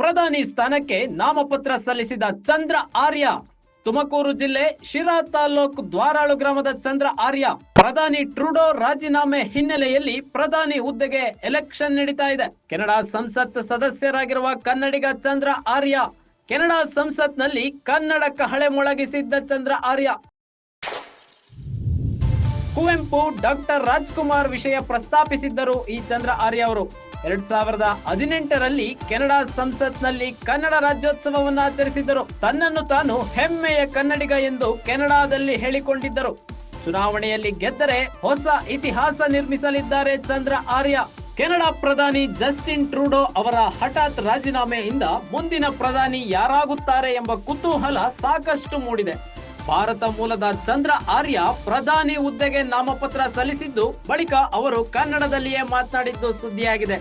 ಪ್ರಧಾನಿ ಸ್ಥಾನಕ್ಕೆ ನಾಮಪತ್ರ ಸಲ್ಲಿಸಿದ ಚಂದ್ರ ಆರ್ಯ. ತುಮಕೂರು ಜಿಲ್ಲೆ ಶಿರಾ ತಾಲೂಕು ದ್ವಾರಾಳು ಗ್ರಾಮದ ಚಂದ್ರ ಆರ್ಯ. ಪ್ರಧಾನಿ ಟ್ರೂಡೋ ರಾಜೀನಾಮೆ ಹಿನ್ನೆಲೆಯಲ್ಲಿ ಪ್ರಧಾನಿ ಹುದ್ದೆಗೆ ಎಲೆಕ್ಷನ್ ನಡೀತಾ ಇದೆ. ಕೆನಡಾ ಸಂಸತ್ ಸದಸ್ಯರಾಗಿರುವ ಕನ್ನಡಿಗ ಚಂದ್ರ ಆರ್ಯ. ಕೆನಡಾ ಸಂಸತ್ನಲ್ಲಿ ಕನ್ನಡಕ್ಕೆ ಹಳೆ ಮೊಳಗಿಸಿದ್ದ ಚಂದ್ರ ಆರ್ಯ. ಕುವೆಂಪು ಡಾಕ್ಟರ್ ರಾಜ್ಕುಮಾರ್ ವಿಷಯ ಪ್ರಸ್ತಾಪಿಸಿದ್ದರು ಈ ಚಂದ್ರ ಆರ್ಯ ಅವರು. ಎರಡ್ ಸಾವಿರದ ಹದಿನೆಂಟರಲ್ಲಿ ಕೆನಡಾ ಸಂಸತ್ನಲ್ಲಿ ಕನ್ನಡ ರಾಜ್ಯೋತ್ಸವವನ್ನು ಆಚರಿಸಿದ್ದರು. ತನ್ನನ್ನು ತಾನು ಹೆಮ್ಮೆಯ ಕನ್ನಡಿಗ ಎಂದು ಕೆನಡಾದಲ್ಲಿ ಹೇಳಿಕೊಂಡಿದ್ದರು. ಚುನಾವಣೆಯಲ್ಲಿ ಗೆದ್ದರೆ ಹೊಸ ಇತಿಹಾಸ ನಿರ್ಮಿಸಲಿದ್ದಾರೆ ಚಂದ್ರ ಆರ್ಯ. ಕೆನಡಾ ಪ್ರಧಾನಿ ಜಸ್ಟಿನ್ ಟ್ರೂಡೋ ಅವರ ಹಠಾತ್ ರಾಜೀನಾಮೆಯಿಂದ ಮುಂದಿನ ಪ್ರಧಾನಿ ಯಾರಾಗುತ್ತಾರೆ ಎಂಬ ಕುತೂಹಲ ಸಾಕಷ್ಟು ಮೂಡಿದೆ. ಭಾರತ ಮೂಲದ ಚಂದ್ರ ಆರ್ಯ ಪ್ರಧಾನಿ ಹುದ್ದೆಗೆ ನಾಮಪತ್ರ ಸಲ್ಲಿಸಿದ್ದು ಬಳಿಕ ಅವರು ಕನ್ನಡದಲ್ಲಿಯೇ ಮಾತನಾಡಿದ್ದು ಸುದ್ದಿಯಾಗಿದೆ.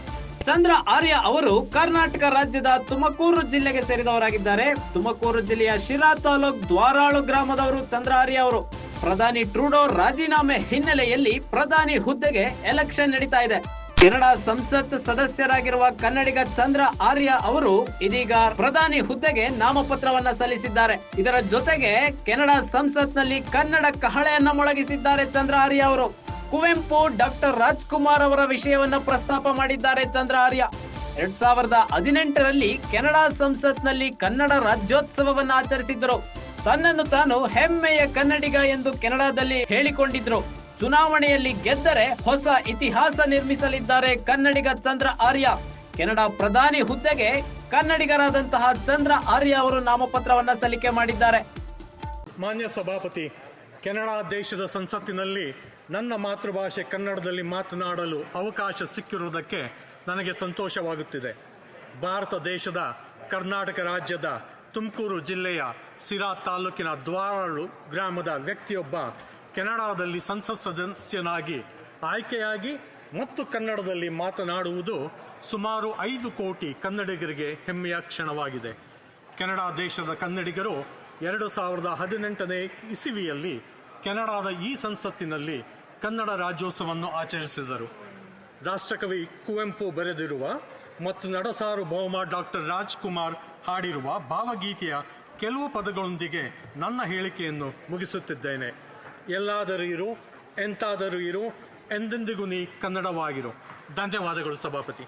ಚಂದ್ರ ಆರ್ಯ ಅವರು ಕರ್ನಾಟಕ ರಾಜ್ಯದ ತುಮಕೂರು ಜಿಲ್ಲೆಗೆ ಸೇರಿದವರಾಗಿದ್ದಾರೆ. ತುಮಕೂರು ಜಿಲ್ಲೆಯ ಶಿರಾ ತಾಲೂಕ್ ದ್ವಾರಾಳು ಗ್ರಾಮದವರು ಚಂದ್ರ ಆರ್ಯ ಅವರು. ಪ್ರಧಾನಿ ಟ್ರೂಡೋ ರಾಜೀನಾಮೆ ಹಿನ್ನೆಲೆಯಲ್ಲಿ ಪ್ರಧಾನಿ ಹುದ್ದೆಗೆ ಎಲೆಕ್ಷನ್ ನಡೀತಾ ಇದೆ. ಕೆನಡಾ ಸಂಸತ್ ಸದಸ್ಯರಾಗಿರುವ ಕನ್ನಡಿಗ ಚಂದ್ರ ಆರ್ಯ ಅವರು ಇದೀಗ ಪ್ರಧಾನಿ ಹುದ್ದೆಗೆ ನಾಮಪತ್ರವನ್ನ ಸಲ್ಲಿಸಿದ್ದಾರೆ. ಇದರ ಜೊತೆಗೆ ಕೆನಡಾ ಸಂಸತ್ನಲ್ಲಿ ಕನ್ನಡ ಕಹಳೆಯನ್ನ ಮೊಳಗಿಸಿದ್ದಾರೆ ಚಂದ್ರ ಆರ್ಯ ಅವರು. ಕುವೆಂಪು ಡಾಕ್ಟರ್ ರಾಜ್ಕುಮಾರ್ ಅವರ ವಿಷಯವನ್ನ ಪ್ರಸ್ತಾಪ ಮಾಡಿದ್ದಾರೆ ಚಂದ್ರ ಆರ್ಯ. ಎರಡ್ ಸಾವಿರದ ಹದಿನೆಂಟರಲ್ಲಿ ಕೆನಡಾ ಸಂಸತ್ನಲ್ಲಿ ಕನ್ನಡ ರಾಜ್ಯೋತ್ಸವವನ್ನು ಆಚರಿಸಿದ್ದರು. ತನ್ನನ್ನು ತಾನು ಹೆಮ್ಮೆಯ ಕನ್ನಡಿಗ ಎಂದು ಕೆನಡಾದಲ್ಲಿ ಹೇಳಿಕೊಂಡಿದ್ರು. ಚುನಾವಣೆಯಲ್ಲಿ ಗೆದ್ದರೆ ಹೊಸ ಇತಿಹಾಸ ನಿರ್ಮಿಸಲಿದ್ದಾರೆ ಕನ್ನಡಿಗ ಚಂದ್ರ ಆರ್ಯ. ಕೆನಡಾ ಪ್ರಧಾನಿ ಹುದ್ದೆಗೆ ಕನ್ನಡಿಗರಾದಂತಹ ಚಂದ್ರ ಆರ್ಯ ಅವರು ನಾಮಪತ್ರವನ್ನ ಸಲ್ಲಿಕೆ ಮಾಡಿದ್ದಾರೆ. ಮಾನ್ಯ ಸಭಾಪತಿ, ಕೆನಡಾ ದೇಶದ ಸಂಸತ್ತಿನಲ್ಲಿ ನನ್ನ ಮಾತೃಭಾಷೆ ಕನ್ನಡದಲ್ಲಿ ಮಾತನಾಡಲು ಅವಕಾಶ ಸಿಕ್ಕಿರುವುದಕ್ಕೆ ನನಗೆ ಸಂತೋಷವಾಗುತ್ತಿದೆ. ಭಾರತ ದೇಶದ ಕರ್ನಾಟಕ ರಾಜ್ಯದ ತುಮಕೂರು ಜಿಲ್ಲೆಯ ಸಿರಾ ತಾಲೂಕಿನ ದ್ವಾರಳು ಗ್ರಾಮದ ವ್ಯಕ್ತಿಯೊಬ್ಬ ಕೆನಡಾದಲ್ಲಿ ಸಂಸತ್ ಸದಸ್ಯನಾಗಿ ಆಯ್ಕೆಯಾಗಿ ಮತ್ತು ಕನ್ನಡದಲ್ಲಿ ಮಾತನಾಡುವುದು ಸುಮಾರು ಐದು ಕೋಟಿ ಕನ್ನಡಿಗರಿಗೆ ಹೆಮ್ಮೆಯ ಕ್ಷಣವಾಗಿದೆ. ಕೆನಡಾ ದೇಶದ ಕನ್ನಡಿಗರು ಎರಡು ಸಾವಿರದ ಹದಿನೆಂಟನೇ ಇಸವಿಯಲ್ಲಿ ಕೆನಡಾದ ಈ ಸಂಸತ್ತಿನಲ್ಲಿ ಕನ್ನಡ ರಾಜ್ಯೋತ್ಸವವನ್ನು ಆಚರಿಸಿದರು. ರಾಷ್ಟ್ರಕವಿ ಕುವೆಂಪು ಬರೆದಿರುವ ಮತ್ತು ನಡಸಾರು ಬಹುಮ ಡಾಕ್ಟರ್ ರಾಜ್ಕುಮಾರ್ ಹಾಡಿರುವ ಭಾವಗೀತೆಯ ಕೆಲವು ಪದಗಳೊಂದಿಗೆ ನನ್ನ ಹೇಳಿಕೆಯನ್ನು ಮುಗಿಸುತ್ತಿದ್ದೇನೆ. ಎಲ್ಲಾದರೂ ಇರು ಎಂತಾದರೂ ಇರು ಎಂದೆಂದಿಗೂ ನೀ ಕನ್ನಡವಾಗಿರು. ಧನ್ಯವಾದಗಳು ಸಭಾಪತಿ.